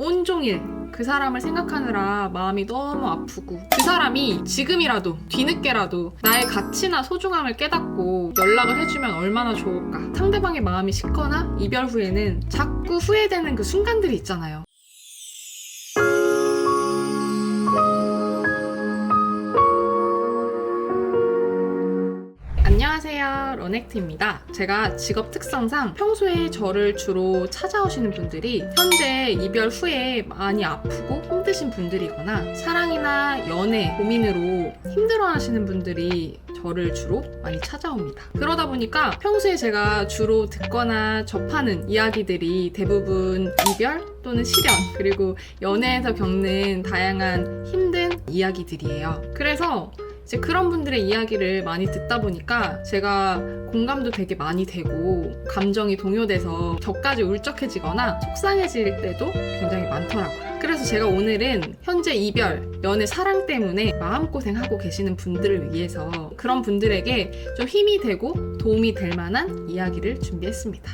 온종일 그 사람을 생각하느라 마음이 너무 아프고 그 사람이 지금이라도 뒤늦게라도 나의 가치나 소중함을 깨닫고 연락을 해주면 얼마나 좋을까? 상대방의 마음이 식거나 이별 후에는 자꾸 후회되는 그 순간들이 있잖아요 러넥트입니다. 제가 직업 특성상 평소에 저를 주로 찾아오시는 분들이 현재 이별 후에 많이 아프고 힘드신 분들이거나 사랑이나 연애 고민으로 힘들어 하시는 분들이 저를 주로 많이 찾아옵니다. 그러다 보니까 평소에 제가 주로 듣거나 접하는 이야기들이 대부분 이별 또는 실연 그리고 연애에서 겪는 다양한 힘든 이야기들이에요. 그래서 이제 그런 분들의 이야기를 많이 듣다 보니까 제가 공감도 되게 많이 되고 감정이 동요돼서 저까지 울적해지거나 속상해질 때도 굉장히 많더라고요. 그래서 제가 오늘은 현재 이별, 연애, 사랑 때문에 마음고생하고 계시는 분들을 위해서 그런 분들에게 좀 힘이 되고 도움이 될 만한 이야기를 준비했습니다.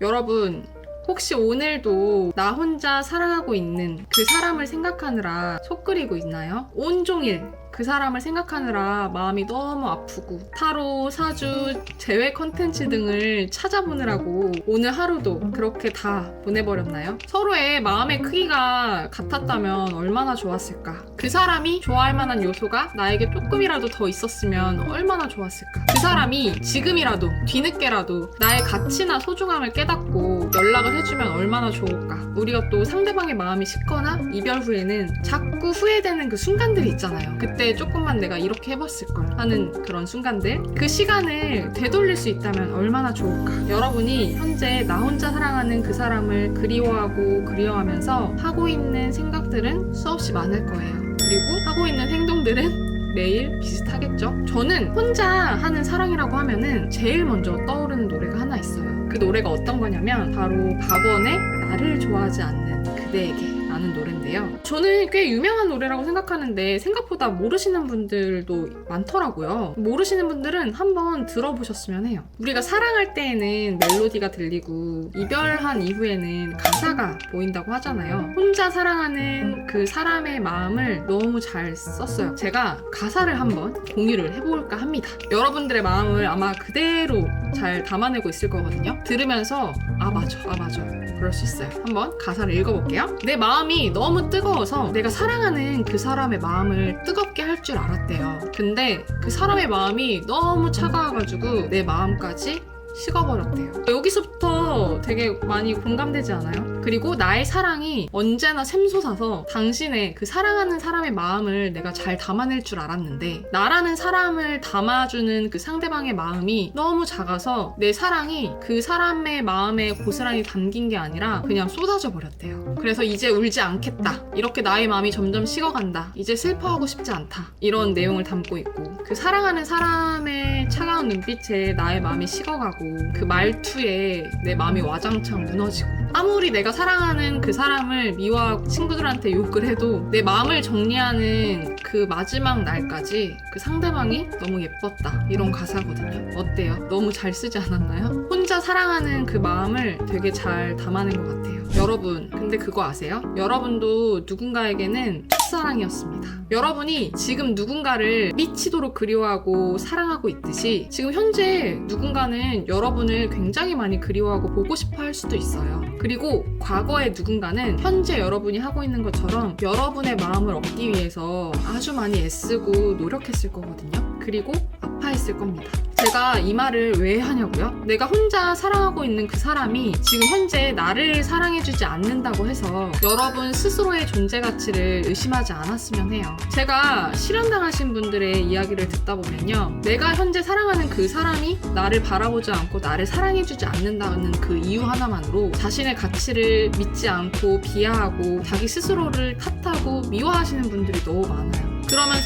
여러분, 혹시 오늘도 나 혼자 사랑하고 있는 그 사람을 생각하느라 속 끓이고 있나요? 온종일 그 사람을 생각하느라 마음이 너무 아프고 타로, 사주, 재회 컨텐츠 등을 찾아보느라고 오늘 하루도 그렇게 다 보내버렸나요? 서로의 마음의 크기가 같았다면 얼마나 좋았을까? 그 사람이 좋아할 만한 요소가 나에게 조금이라도 더 있었으면 얼마나 좋았을까? 그 사람이 지금이라도 뒤늦게라도 나의 가치나 소중함을 깨닫고 연락을 해주면 얼마나 좋을까? 우리가 또 상대방의 마음이 식거나 이별 후에는 자꾸 후회되는 그 순간들이 있잖아요. 그때 조금만 내가 이렇게 해봤을 걸 하는 그런 순간들. 그 시간을 되돌릴 수 있다면 얼마나 좋을까? 여러분이 현재 나 혼자 사랑하는 그 사람을 그리워하고 그리워하면서 하고 있는 생각들은 수없이 많을 거예요. 그리고 하고 있는 행동들은 매일 비슷하겠죠? 저는 혼자 하는 사랑이라고 하면은 제일 먼저 떠오르는 노래가 하나 있어요. 그 노래가 어떤 거냐면 바로 박원의 나를 좋아하지 않는 그대에게 라는 노래인데요. 저는 꽤 유명한 노래라고 생각하는데 생각보다 모르시는 분들도 많더라고요. 모르시는 분들은 한번 들어보셨으면 해요. 우리가 사랑할 때에는 멜로디가 들리고 이별한 이후에는 가사가 보인다고 하잖아요. 혼자 사랑하는 그 사람의 마음을 너무 잘 썼어요. 제가 가사를 한번 공유를 해볼까 합니다. 여러분들의 마음을 아마 그대로 잘 담아내고 있을 거거든요. 들으면서 아 맞아, 아 맞아. 그럴 수 있어요. 한번 가사를 읽어볼게요. 내 마음이 너무 뜨거워서 내가 사랑하는 그 사람의 마음을 뜨겁게 할 줄 알았대요. 근데 그 사람의 마음이 너무 차가워가지고 내 마음까지 식어버렸대요. 여기서부터 되게 많이 공감되지 않아요? 그리고 나의 사랑이 언제나 샘솟아서 당신의 그 사랑하는 사람의 마음을 내가 잘 담아낼 줄 알았는데 나라는 사람을 담아주는 그 상대방의 마음이 너무 작아서 내 사랑이 그 사람의 마음에 고스란히 담긴 게 아니라 그냥 쏟아져 버렸대요. 그래서 이제 울지 않겠다. 이렇게 나의 마음이 점점 식어간다. 이제 슬퍼하고 싶지 않다. 이런 내용을 담고 있고 그 사랑하는 사람의 차가운 눈빛에 나의 마음이 식어가고 그 말투에 내 마음이 와장창 무너지고 아무리 내가 사랑하는 그 사람을 미워하고 친구들한테 욕을 해도 내 마음을 정리하는 그 마지막 날까지 그 상대방이 너무 예뻤다 이런 가사거든요 어때요? 너무 잘 쓰지 않았나요? 혼자 사랑하는 그 마음을 되게 잘 담아낸 것 같아요 여러분 근데 그거 아세요? 여러분도 누군가에게는 첫사랑이었습니다 여러분이 지금 누군가를 미치도록 그리워하고 사랑하고 있듯이 지금 현재 누군가는 여러분을 굉장히 많이 그리워하고 보고 싶어 할 수도 있어요. 그리고 과거의 누군가는 현재 여러분이 하고 있는 것처럼 여러분의 마음을 얻기 위해서 아주 많이 애쓰고 노력했을 거거든요. 그리고 아파했을 겁니다. 제가 이 말을 왜 하냐고요? 내가 혼자 사랑하고 있는 그 사람이 지금 현재 나를 사랑해주지 않는다고 해서 여러분 스스로의 존재 가치를 의심하지 않았으면 해요. 제가 실현당하신 분들의 이야기를 듣다 보면요. 내가 현재 사랑하는 그 사람이 나를 바라보지 않고 나를 사랑해주지 않는다는 그 이유 하나만으로 자신의 가치를 믿지 않고 비하하고 자기 스스로를 탓하고 미워하시는 분들이 너무 많아요.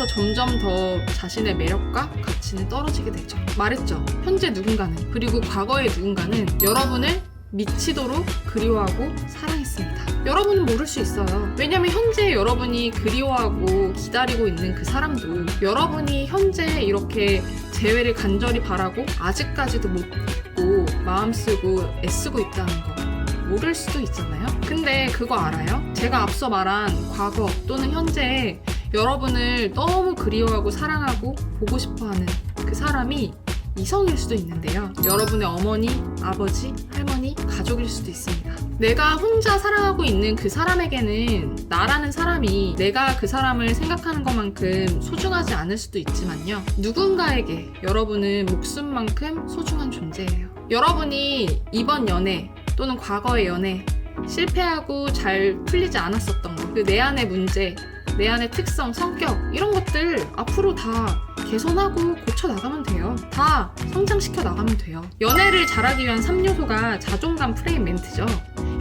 그러면서 점점 더 자신의 매력과 가치는 떨어지게 되죠. 말했죠. 현재 누군가는 그리고 과거의 누군가는 여러분을 미치도록 그리워하고 사랑했습니다. 여러분은 모를 수 있어요. 왜냐면 현재 여러분이 그리워하고 기다리고 있는 그 사람도 여러분이 현재 이렇게 재회를 간절히 바라고 아직까지도 못 하려고 마음 쓰고 애쓰고 있다는 거 모를 수도 있잖아요. 근데 그거 알아요? 제가 앞서 말한 과거 또는 현재에 여러분을 너무 그리워하고 사랑하고 보고 싶어 하는 그 사람이 이성일 수도 있는데요. 여러분의 어머니, 아버지, 할머니, 가족일 수도 있습니다. 내가 혼자 사랑하고 있는 그 사람에게는 나라는 사람이 내가 그 사람을 생각하는 것만큼 소중하지 않을 수도 있지만요. 누군가에게 여러분은 목숨만큼 소중한 존재예요. 여러분이 이번 연애 또는 과거의 연애 실패하고 잘 풀리지 않았었던 것, 그 내 안의 문제, 내 안의 특성, 성격 이런 것들 앞으로 다 개선하고 고쳐 나가면 돼요. 다 성장시켜 나가면 돼요. 연애를 잘하기 위한 3요소가 자존감 프레임 멘트죠.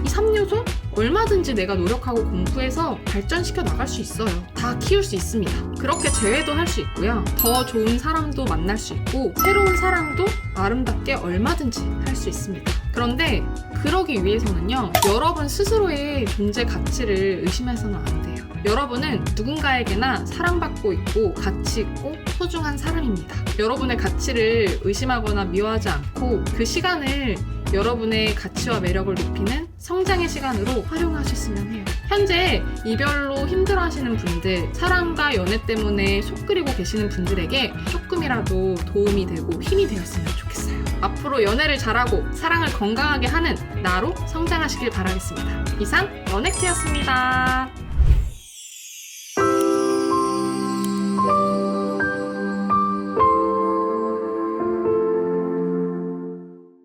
이 3요소 얼마든지 내가 노력하고 공부해서 발전시켜 나갈 수 있어요. 다 키울 수 있습니다. 그렇게 재회도 할 수 있고요. 더 좋은 사람도 만날 수 있고 새로운 사랑도 아름답게 얼마든지 할 수 있습니다. 그런데 그러기 위해서는요. 여러분 스스로의 존재 가치를 의심해서는 안 돼요. 여러분은 누군가에게나 사랑받고 있고 가치 있고 소중한 사람입니다. 여러분의 가치를 의심하거나 미워하지 않고 그 시간을 여러분의 가치와 매력을 높이는 성장의 시간으로 활용하셨으면 해요. 현재 이별로 힘들어하시는 분들, 사랑과 연애 때문에 속 끓이고 계시는 분들에게 조금이라도 도움이 되고 힘이 되었으면 좋겠어요. 앞으로 연애를 잘하고 사랑을 건강하게 하는 나로 성장하시길 바라겠습니다. 이상 연애태였습니다.